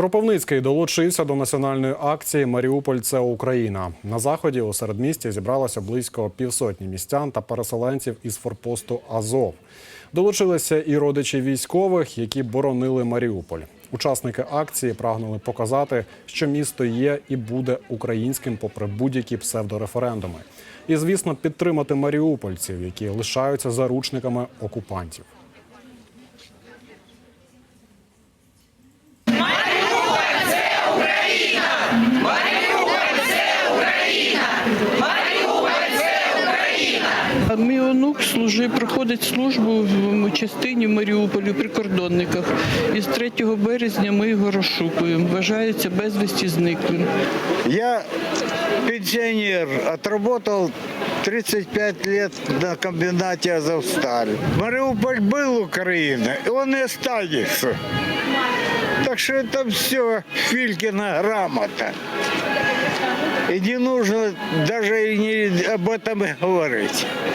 Кропивницький долучився до національної акції Маріуполь це Україна. На заході у середмісті зібралося близько півсотні містян та переселенців із форпосту Азов. Долучилися і родичі військових, які боронили Маріуполь. Учасники акції прагнули показати, що місто є і буде українським попри будь-які псевдореферендуми. І, звісно, підтримати маріупольців, які лишаються заручниками окупантів. Мій онук служив, проходить службу в частині в Маріуполі в прикордонниках. І з 3 березня ми його розшукуємо. Вважається безвісті зниклим. Я пенсионер, отработал 35 лет на комбинате Азовсталь. Мариуполь был Украина, и он и останется. Так что это все Филькина грамота. И не нужно даже и не об этом и говорить.